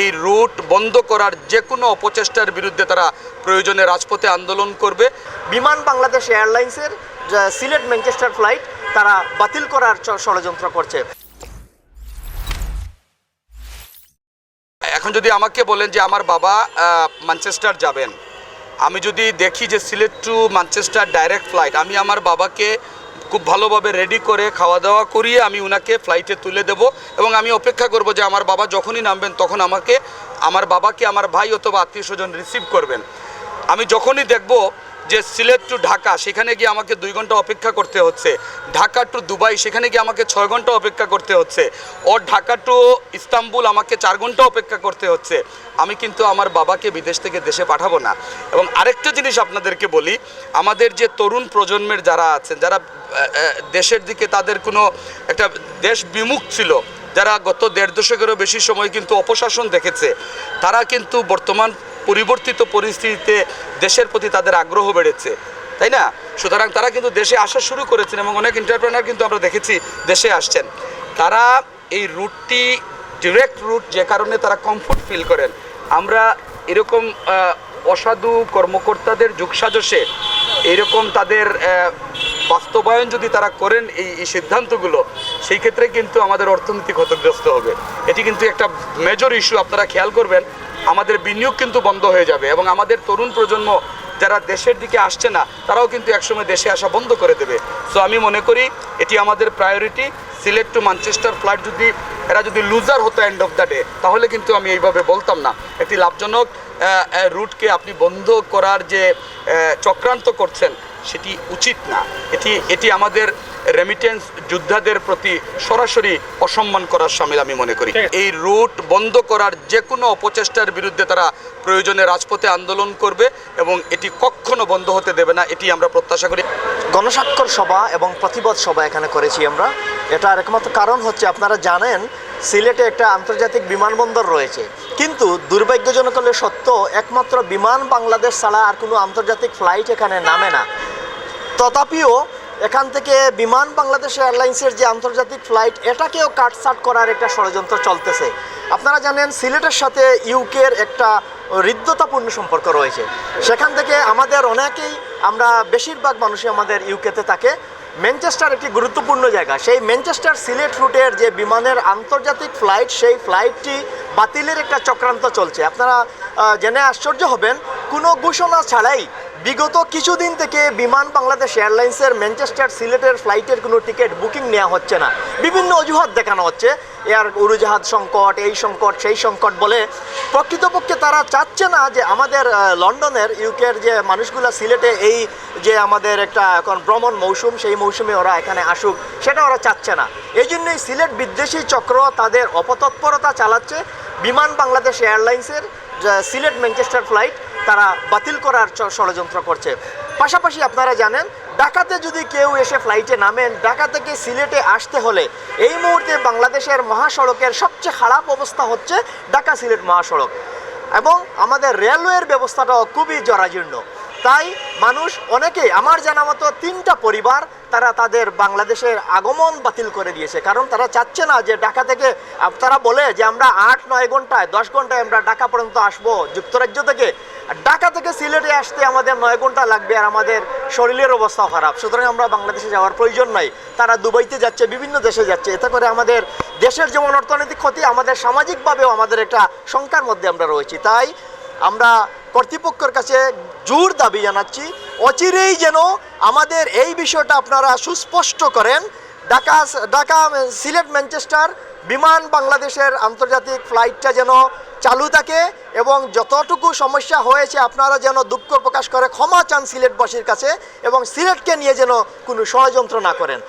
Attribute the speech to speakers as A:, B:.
A: এই রুট বন্ধ করার যে কোনো অপচেষ্টার বিরুদ্ধে তারা প্রয়োজনে রাজপথে আন্দোলন করবে।
B: বিমান বাংলাদেশ এয়ারলাইন্সের সিলেট ম্যানচেস্টার ফ্লাইট, তারা বাতিল করার ষড়যন্ত্র করছে।
A: এখন যদি আমাকে বলেন যে আমার বাবা ম্যানচেস্টার যাবেন, আমি যদি দেখি যে Sylhet to Manchester direct flight, আমি আমার বাবাকে খুব ভালোভাবে রেডি করে খাওয়া দাওয়া করিয়ে আমি উনাকে ফ্লাইটে তুলে দেব এবং আমি অপেক্ষা করব যে আমার বাবা যখনই নামবেন তখন আমাকে, আমার বাবাকে, আমার ভাই অথবা আত্মীয় স্বজন রিসিভ করবেন। আমি যখনই দেখব যে সিলেট টু ঢাকা, সেখানে গিয়ে আমাকে দুই ঘণ্টা অপেক্ষা করতে হচ্ছে। ঢাকা টু দুবাই, সেখানে গিয়ে আমাকে ছয় ঘণ্টা অপেক্ষা করতে হচ্ছে। ও ঢাকা টু ইস্তাম্বুল, আমাকে চার ঘণ্টা অপেক্ষা করতে হচ্ছে। আমি কিন্তু আমার বাবাকে বিদেশ থেকে দেশে পাঠাবো না। এবং আরেকটা জিনিস আপনাদেরকে বলি, আমাদের যে তরুণ প্রজন্মের যারা আছেন, যারা দেশের দিকে তাদের কোনো একটা দেশ বিমুখ ছিল, যারা গত দেড় দশকেরও বেশি সময় কিন্তু অপশাসন দেখেছে, তারা কিন্তু বর্তমান পরিবর্তিত পরিস্থিতিতে দেশের প্রতি তাদের আগ্রহ বেড়েছে, তাই না? সুতরাং তারা কিন্তু দেশে আসা শুরু করেছেন এবং অনেক এন্টারপ্রেনার কিন্তু আমরা দেখেছি দেশে আসছেন। তারা এই রুটটি ডিরেক্ট রুট যে কারণে তারা কমফোর্ট ফিল করেন। আমরা এরকম অসাধু কর্মকর্তাদের যুগসাজসে এরকম তাদের বাস্তবায়ন যদি তারা করেন এই সিদ্ধান্তগুলো, সেই ক্ষেত্রে কিন্তু আমাদের অর্থনীতি ক্ষতিগ্রস্ত হবে। এটি কিন্তু একটা মেজর ইস্যু আপনারা খেয়াল করবেন, আমাদের বিনিয়োগ কিন্তু বন্ধ হয়ে যাবে এবং আমাদের তরুণ প্রজন্ম যারা দেশের দিকে আসছে না, তারাও কিন্তু একসময় দেশে আসা বন্ধ করে দেবে। সো আমি মনে করি এটি আমাদের priority Sylhet to Manchester flight যদি, এরা যদি লুজার হতো এন্ড অফ দ্য ডে তাহলে কিন্তু আমি এইভাবে বলতাম না। একটি লাভজনক রুটকে আপনি বন্ধ করার যে চক্রান্ত করছেন সেটি উচিত না। এটি এটি আমাদের রেমিটেন্স যোদ্ধাদের প্রতি সরাসরি অসম্মান করার সামিল আমি মনে করি। এই রুট বন্ধ করার যে কোনো অপচেষ্টার বিরুদ্ধে তারা প্রয়োজনে রাজপথে আন্দোলন করবে এবং এটি কখনো বন্ধ হতে দেবে না এটি আমরা প্রত্যাশা করি।
B: গণস্বাক্ষর সভা এবং প্রতিবাদ সভা এখানে করেছি আমরা। এটার একমাত্র কারণ হচ্ছে আপনারা জানেন সিলেটে একটা আন্তর্জাতিক বিমানবন্দর রয়েছে। কিন্তু দুর্ভাগ্যজনক হলে সত্য একমাত্র বিমান বাংলাদেশ ছাড়া আর কোনো আন্তর্জাতিক ফ্লাইট এখানে নামে না। তথাপিও এখান থেকে বিমান বাংলাদেশ এয়ারলাইন্সের যে আন্তর্জাতিক ফ্লাইট, এটাকেও কাটসাট করার একটা ষড়যন্ত্র চলতেছে। আপনারা জানেন, সিলেটের সাথে ইউকের একটা হৃদ্যতাপূর্ণ সম্পর্ক রয়েছে। সেখান থেকে আমাদের অনেকেই, আমরা বেশিরভাগ মানুষই আমাদের ইউকেতে থাকে। ম্যানচেস্টার একটি গুরুত্বপূর্ণ জায়গা। সেই ম্যানচেস্টার সিলেট রুটের যে বিমানের আন্তর্জাতিক ফ্লাইট, সেই ফ্লাইটটি বাতিলের একটা চক্রান্ত চলছে। আপনারা জেনে আশ্চর্য হবেন, কোনো ঘোষণা ছাড়াই বিগত কিছুদিন থেকে বিমান বাংলাদেশ এয়ারলাইন্সের ম্যানচেস্টার সিলেটের ফ্লাইটের কোনো টিকিট বুকিং নেওয়া হচ্ছে না। বিভিন্ন অজুহাত দেখানো হচ্ছে। এয়ার উড়োজাহাজ সংকট, এই সংকট, সেই সংকট বলে প্রকৃতপক্ষে তারা চাচ্ছে না যে আমাদের লন্ডনের, ইউকের যে মানুষগুলো সিলেটে এই যে আমাদের একটা এখন ভ্রমণ মৌসুম, সেই মৌসুমে ওরা এখানে আসুক, সেটা ওরা চাচ্ছে না। এই জন্যই সিলেট বিদ্বেষী চক্র তাদের অপতৎপরতা চালাচ্ছে। বিমান বাংলাদেশ এয়ারলাইন্সের সিলেট ম্যানচেস্টার ফ্লাইট তারা বাতিল করার ষড়যন্ত্র করছে। পাশাপাশি আপনারা জানেন, ঢাকাতে যদি কেউ এসে ফ্লাইটে নামেন, ঢাকা থেকে সিলেটে আসতে হলে এই মুহূর্তে বাংলাদেশের মহাসড়কের সবচেয়ে খারাপ অবস্থা হচ্ছে ঢাকা সিলেট মহাসড়ক। এবং আমাদের রেলওয়ের ব্যবস্থাটাও খুবই জরাজীর্ণ। তাই মানুষ অনেকে আমার জানা মতো তিনটা পরিবার তারা তাদের বাংলাদেশের আগমন বাতিল করে দিয়েছে। কারণ তারা চাচ্ছে না যে ঢাকা থেকে তারা বলে যে আমরা আট, নয় ঘন্টায় দশ ঘন্টায় আমরা ঢাকা পর্যন্ত আসব, যুক্তরাজ্য থেকে। ঢাকা থেকে সিলেটে আসতে আমাদের নয় ঘণ্টা লাগবে আর আমাদের শরীরের অবস্থা খারাপ। সুতরাং আমরা বাংলাদেশে যাওয়ার প্রয়োজন নাই। তারা দুবাইতে যাচ্ছে, বিভিন্ন দেশে যাচ্ছে। এতে করে আমাদের দেশের যেমন অর্থনৈতিক ক্ষতি, আমাদের সামাজিকভাবেও আমাদের একটা শঙ্কার মধ্যে আমরা রয়েছি। তাই আমরা কর্তৃপক্ষের কাছে জোর দাবি জানাচ্ছি, অচিরেই যেন আমাদের এই বিষয়টা আপনারা সুস্পষ্ট করেন। ঢাকা ঢাকা সিলেট ম্যানচেস্টার বিমান বাংলাদেশের আন্তর্জাতিক ফ্লাইটটা যেন চালু থাকে এবং যতটুকু সমস্যা হয়েছে আপনারা যেন দুঃখ প্রকাশ করে ক্ষমা চান সিলেটবাসীর কাছে এবং সিলেটকে নিয়ে যেন কোনো ষড়যন্ত্র না করেন।